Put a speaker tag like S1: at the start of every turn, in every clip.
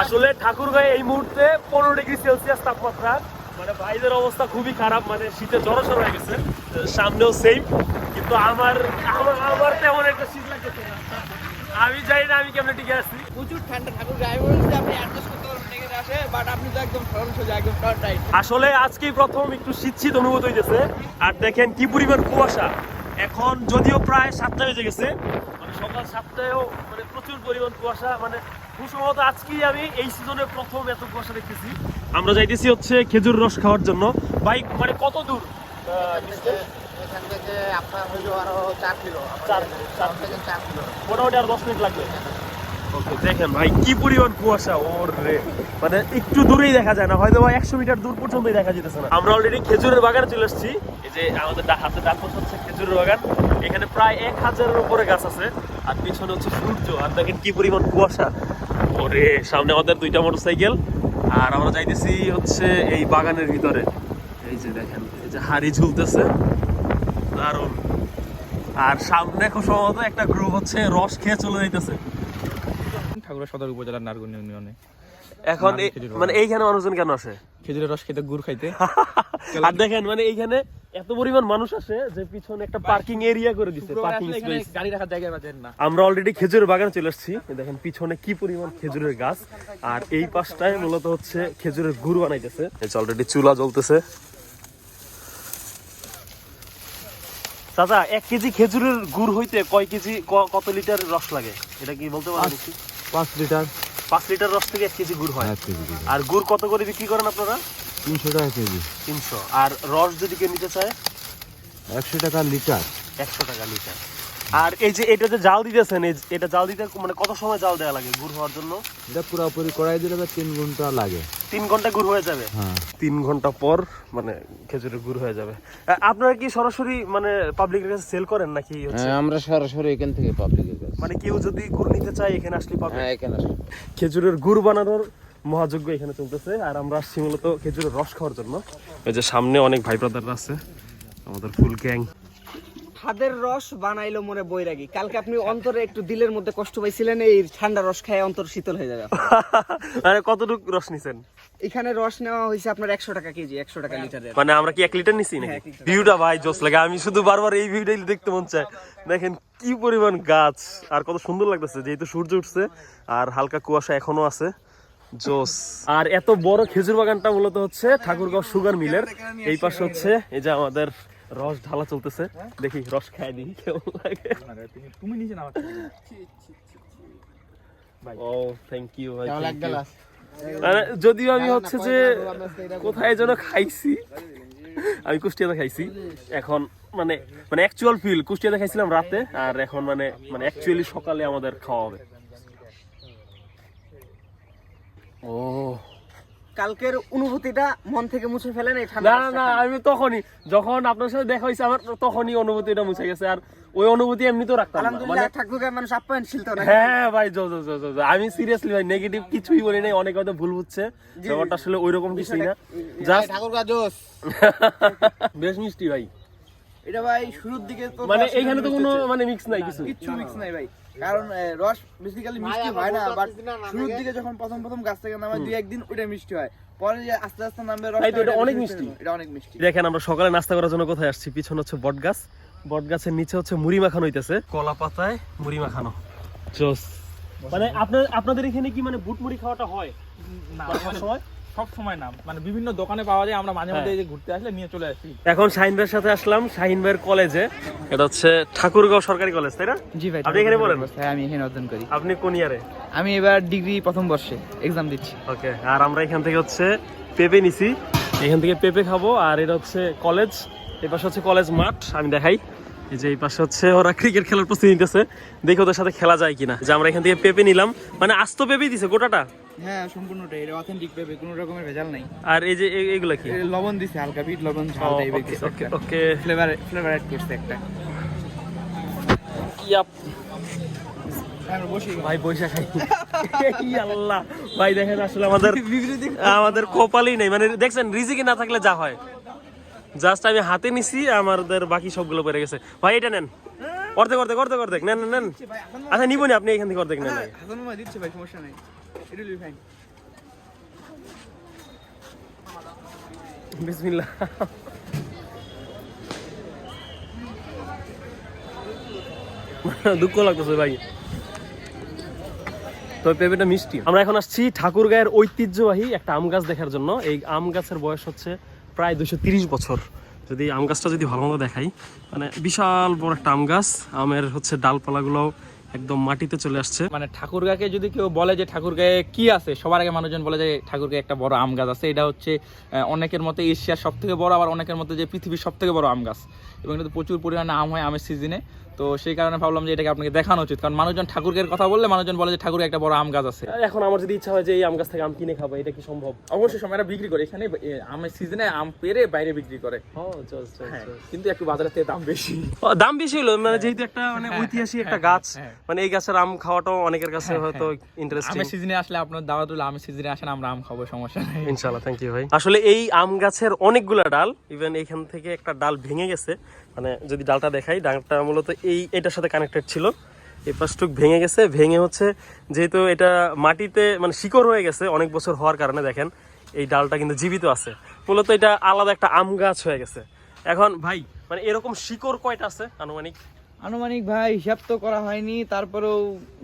S1: আসলে ঠাকুরগাঁয়ে এই মুহূর্তে পনেরো ডিগ্রি সেলসিয়াস তাপমাত্রা। মানে ভাইদের অবস্থা খুবই খারাপ মানে শীতে জড়সড় হয়ে গেছে সামনেও সেম কিন্তু আমার আমার আমার তেমন একটা শীত লাগতেছে না। আমি জানি না আমি কেমন টিকে আছি।
S2: প্রচুর ঠান্ডা ঠাকুর গায়ে বলছে আপনি অ্যাডজাস্ট করতে পারবেন আসে বাট আপনি তো একদম সরল সোজা একদম ফ্রন্ট রাইট
S1: আসলে আজকেই প্রথম একটু শীত শীত অনুভূত হইতেছে। আর দেখেন কি পরিমাণ কুয়াশা। এখন যদিও প্রায় সাতটা বেজে গেছে মানে সকাল সাতটায়ও মানে প্রচুর পরিমাণ কুয়াশা মানে সম্ভবত আজকেই আমি এই সিজনে প্রথম এত কুয়াশা দেখতেছি। আমরা যাইতেছি হচ্ছে খেজুর রস খাওয়ার জন্য। বাইক মানে কত দূর?
S2: এখান থেকে আপনার হইল আরও চার কিলো থেকে চার কিলো
S1: মোটামুটি আর দশ মিনিট লাগবে। দেখেন ভাই, কি পরিমাণ কুয়াশা, ওর। রে মানে একটু দূরেই দেখা যায় না, হয়তো বা একশো মিটার দূর পর্যন্তই দেখা যেতেছে না। আমরা অলরেডি খেজুরের বাগানে চলে এসেছি। এই যে আমাদের হাতে ডান হচ্ছে খেজুরের বাগান। এখানে প্রায় এক হাজারের উপরে গাছ আছে। আর পিছনে হচ্ছে সূর্য। আর দেখেন কি পরিমাণ কুয়াশা। ওরে সামনে আমাদের দুইটা মোটরসাইকেল। আর আমরা যাইতেছি হচ্ছে এই বাগানের ভিতরে। এই যে দেখেন এই যে হাড়ি ঝুলতেছে। দারুণ। আর সামনে খুব সম্ভবত একটা গ্রুপ হচ্ছে রস খেয়ে চলে যাইতেছে।
S3: ঠাকুরের সদর উপজেলার নারগুন ইউনিয়নে।
S1: এখন। মানে এইখানে মানুষজন কেন আসে?
S3: খেজুরের রস খেতে গুড় খাইতে।
S1: আর দেখেন মানে এইখানে এত পরিমাণ মানুষ আসে যে পিছনে একটা পার্কিং এরিয়া করে দিচ্ছে পার্কিং স্পেস
S3: গাড়ি রাখার জায়গা পাচ্ছেন না।
S1: আমরা অলরেডি খেজুরের বাগানে চলে এসেছি দেখেন পিছনে কি পরিমাণ খেজুরের গাছ। আর এই পাশটায় মূলত হচ্ছে খেজুরের গুড় বানাইতেছে। অলরেডি চুলা জ্বলতেছে। চাচা এক কেজি খেজুরের গুড় হইতে কয় কেজি কত লিটার রস লাগে? এটা কি বলতে পারবেন?
S4: পাঁচ লিটার।
S1: পাঁচ লিটার রস থেকে এক কেজি গুড় হয়।
S4: এক কেজি।
S1: আর গুড় কত করে বিক্রি করেন আপনারা?
S4: তিনশো টাকা কেজি।
S1: তিনশো। আর রস যদি কেউ নিতে চায়?
S4: একশো টাকা লিটার।
S1: একশো টাকা লিটার। আর এই যে এটা যে জাল দিতেছেন এই যে- এটা জাল দিতে মানে কত সময় জাল দেওয়া লাগে গুড় হওয়ার জন্য?
S4: এটা পুরোপুরি কড়াই দিলে বা তিন ঘণ্টা লাগে।
S1: তিন ঘণ্টা গুড় হয়ে যাবে।
S4: হ্যাঁ।
S1: তিন ঘণ্টা পর মানে খেজুরের গুড় হয়ে যাবে। আপনারা কি সরাসরি মানে পাবলিকের কাছে সেল করেন নাকি
S4: হ্যাঁ, আমরা সরাসরি এখান থেকে পাবলিকের কাছে।
S1: মানে কেউ যদি গুড় নিতে চায় এখানে আসলে পাবে?
S4: হ্যাঁ এখানে আসো।
S1: খেজুরের গুড় বানানোর মহাযজ্ঞ এখানে চলতেছে। আর আমরা আসছি মূলত খেজুরের রস খাওয়ার জন্য। এই যে সামনে অনেক ভাই ব্রাদাররা আছে আমাদের ফুল গ্যাং
S2: খাদের রস বানাইলো মনে বৈরাগী। কালকে আপনি অন্তরে একটু দিলের মধ্যে কষ্ট পাইছিলেন এই ঠান্ডা রস খায় অন্তর শীতল হয়ে যাবে।
S1: মানে কতটুকু রস নিছেন?
S2: এখানে রস নেওয়া হয়েছে আপনার একশো টাকা কেজি একশো টাকা লিটারের
S1: মানে আমরা কি এক লিটার নিছি নাকি?
S2: হ্যাঁ, লিটার।
S1: ভিউটা ভাই জোস লাগে আমি শুধু বারবার এই ভিউটাই দেখতে মন চায়। দেখেন কি পরিমাণ গাছ আর কত সুন্দর লাগতেছে যেহেতু সূর্য উঠছে আর হালকা কুয়াশা এখনও আছে। জোস আর এত বড় খেজুর বাগানটা মূলত হচ্ছে ঠাকুরগাঁও সুগার মিলের এই পাশে হচ্ছে এই যে আমাদের রস ঢালা চলতেছে। দেখি রস খাই কেমন লাগে?
S3: তুমি নিচে নাও।
S1: ও থ্যাংক ইউ ভাই মানে যদিও আমি হচ্ছে যে কোথায় যেন খাইছি আমি কুষ্টিয়াতে খাইছি। এখন মানে মানে অ্যাকচুয়াল ফিল কুষ্টিয়াতে খাইছিলাম রাতে আর এখন মানে মানে অ্যাকচুয়ালি সকালে আমাদের খাওয়া হবে। ও।
S2: কালকের অনুভূতিটা মন থেকে মুছে ফেলেন এই ঠান্ডা
S1: না না আমি তখনই যখন আপনার সাথে দেখা হয়েছে আমার তখনই অনুভূতিটা মুছে গেছে আর ওই অনুভূতি এমনি তো রাখতাম মানে
S2: আলহামদুলিল্লাহ ঠাকুর গায়ে মানুষ আপ্যায়নশীল তো
S1: হ্যাঁ ভাই জো জো জো জো। আমি সিরিয়াসলি ভাই নেগেটিভ কিছুই বলি নাই অনেক হয়তো ভুল বুঝছে ব্যাপারটা আসলে ওইরকম কিছুই না। জাস্ট
S2: ঠাকুর গা জোস
S1: বেশ মিষ্টি ভাই।
S2: এটা ভাই শুরুর দিকে তো
S1: মানে
S2: রস
S1: এইখানে তো কোনো মানে মিক্স নাই কিছু।
S2: কিচ্ছু মিক্স নাই ভাই। কারণ এ, রস বেসিক্যালি মিষ্টি হয় না বাট শুরুর দিকে যখন প্রথম প্রথম গাছ থেকে নামে দুই একদিন ওটা মিষ্টি হয়। পরে যে আস্তে আস্তে নামবে রস
S1: এটা অনেক মিষ্টি।
S2: এটা অনেক মিষ্টি।
S1: দেখেন আমরা সকালে নাস্তা করার জন্য কোথায় আসছি? পিছনে হচ্ছে বট গাছ। বট গাছের নিচে হচ্ছে মুড়ি মাখানো হইতেছে। কলা পাতায় মুড়ি মাখানো। জোস মানে আপনার আপনাদের এখানে কি মানে বুট মুড়ি খাওয়াটা হয়?
S3: না।
S1: মানে সব সময়
S3: না মানে বিভিন্ন দোকানে পাওয়া যায় আমরা মাঝে মাঝে
S1: হ্যাঁ।
S3: এই যে ঘুরতে আসলে নিয়ে চলে আসি।
S1: এখন শাহিন ভাইয়ের সাথে আসলাম শাহিন ভাইয়ের কলেজে। এটা হচ্ছে ঠাকুরগাঁও সরকারি কলেজ তাই না?
S2: জি ভাই
S1: আপনি এখানে পড়েন?
S2: হ্যাঁ আমি এখানে অধ্যয়ন করি।
S1: আপনি কোন ইয়ারে
S2: আমি এবার ডিগ্রি প্রথম বর্ষে এক্সাম দিচ্ছি।
S1: ওকে আর আমরা এখান থেকে হচ্ছে পেঁপে নিছি। এখান থেকে পেঁপে খাব আর এটা হচ্ছে কলেজ। এই পাশে হচ্ছে কলেজ মাঠ আমি দেখাই। এই যে এই পাশে হচ্ছে ওরা ক্রিকেট খেলার প্রস্তুতি নিতেছে। দেখি ওদের সাথে খেলা যায় কিনা। যে আমরা এখান থেকে পেঁপে নিলাম। মানে আস্ত পেঁপে দিছে গোটাটা।
S2: হ্যাঁ এটা অথেন্টিক কোনো রকমের ভেজাল নাই।
S1: আর এই যে এগুলা কি?
S2: লবণ দিছে হালকা বিট লবণ ঝাল টাইপের
S1: okay okay okay
S2: flavour flavour add করছে একটা।
S1: ইয়াপ ভাই পয়সা খাই। আল্লাহ। ভাই দেখেন আসলে আমাদের আমাদের কপালই নেই। মানে দেখছেন রিজিকে না থাকলে যা হয়। জাস্ট আমি হাতে নিছি আমাদের বাকি সবগুলো পড়ে গেছে। ভাই এটা নেন। অর্ধেক অর্ধেক অর্ধেক অর্ধেক। নেন নেন নেন। আচ্ছা নিবনি আপনি এখান থেকে অর্ধেক নেন।
S2: দিচ্ছে ভাই সমস্যা নাই।
S1: দুঃখ লাগতেছে ভাই। তো পেঁপেটা মিষ্টি। আমরা এখন আসছি ঠাকুরগাঁয়ের ঐতিহ্যবাহী একটা আম গাছ দেখার জন্য। এই আম গাছের বয়স হচ্ছে প্রায় দুশো বছর। যদি আম গাছটা যদি ভালো মতো দেখাই মানে বিশাল বড় একটা আম গাছ। আমের হচ্ছে ডালপালাগুলো একদম মাটিতে চলে আসছে।
S3: মানে ঠাকুর গাকে যদি কেউ বলে যে ঠাকুর গায়ে কি আছে, সবার আগে মানুষজন বলে যে ঠাকুরগাঁয়ে একটা বড় আম গাছ আছে। এটা হচ্ছে অনেকের মতে এশিয়ার সব থেকে বড়, আবার অনেকের মতে যে পৃথিবীর সব থেকে বড় আম গাছ। এবং এটাতে প্রচুর পরিমাণে আম হয় আমের সিজনে তো সেই কারণে ভাবলাম যে এটাকে আপনাকে দেখানো উচিত। কারণ মানুষজন ঠাকুরগাঁয়ের কথা বললে মানুষজন বলে যে ঠাকুরে একটা বড় আম গাছ আছে।
S1: এখন আমার যদি ইচ্ছা হয় যে এই আম গাছ থেকে আম কিনে খাব এটা কি সম্ভব?
S3: অবশ্যই সময় বিক্রি করে। এখানে আমের সিজনে আম পেরে বাইরে বিক্রি করে। হ্যাঁ, কিন্তু একটু বাজারের থেকে দাম বেশি।
S1: দাম বেশি হলো মানে যেহেতু একটা মানে ঐতিহাসিক একটা গাছ
S3: হ্যাঁ।
S1: মানে এই গাছের আম খাওয়াটাও অনেকের কাছে হয়তো ইন্টারেস্টিং
S3: আমের সিজনে আসলে আপনার দাওয়াত হলে আমের সিজনে আসেন আমরা আম খাব সমস্যা নেই।
S1: ইনশাআল্লাহ থ্যাংক ইউ ভাই। আসলে এই আম গাছের অনেকগুলা ডাল ইভেন এখান থেকে একটা ডাল ভেঙে গেছে। মানে যদি ডালটা দেখাই ডালটা মূলত এই এটার সাথে কানেক্টেড ছিল। এই পাশটুক ভেঙে গেছে ভেঙে হচ্ছে যেহেতু এটা মাটিতে মানে শিকড় হয়ে গেছে অনেক বছর হওয়ার কারণে দেখেন এই ডালটা কিন্তু জীবিত আছে। মূলত এটা আলাদা একটা আম গাছ হয়ে গেছে। এখন ভাই মানে এরকম শিকড় কয়টা আছে আনুমানিক?
S2: আনুমানিক ভাই হিসাব তো করা হয়নি তারপরেও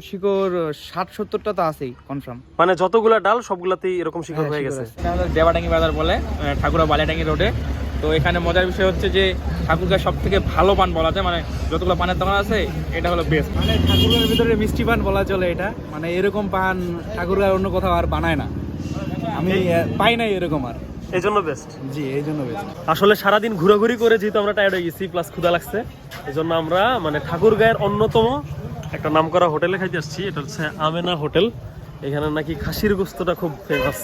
S2: শিকড় ষাট সত্তরটা তো আছেই কনফার্ম
S1: মানে যতগুলা ডাল সবগুলাতেই এরকম শিকড়
S2: হ্যাঁ,
S1: হয়ে গেছে।
S3: দেবাডাঙ্গি বাজার বলে ঠাকুরা বালিয়াডাঙ্গি রোডে। তো এখানে মজার বিষয় হচ্ছে যে ঠাকুরগাঁ সব থেকে ভালো পান বলা যায় মানে যতগুলো পানের দোকান আছে এটা হলো বেস্ট
S5: মানে ঠাকুরের ভিতরে মিষ্টি পান বলা চলে এটা। মানে এরকম পান ঠাকুরের অন্য কোথাও আর বানায় না। আমি পাই নাই এরকম আর।
S1: এই জন্য বেস্ট
S5: জি এই জন্য বেশি
S1: আসলে সারাদিন ঘোরাঘুরি করে যেহেতু আমরা টায়ার্ড হয়ে গেছি প্লাস ক্ষুধা লাগছে এই জন্য আমরা মানে ঠাকুরগাঁয়ের অন্যতম একটা নামকরা হোটেলে খাইতে আসছি এটা হচ্ছে আমেনা হোটেল। এখানে নাকি খাসির গোস্তটা খুব ফেমাস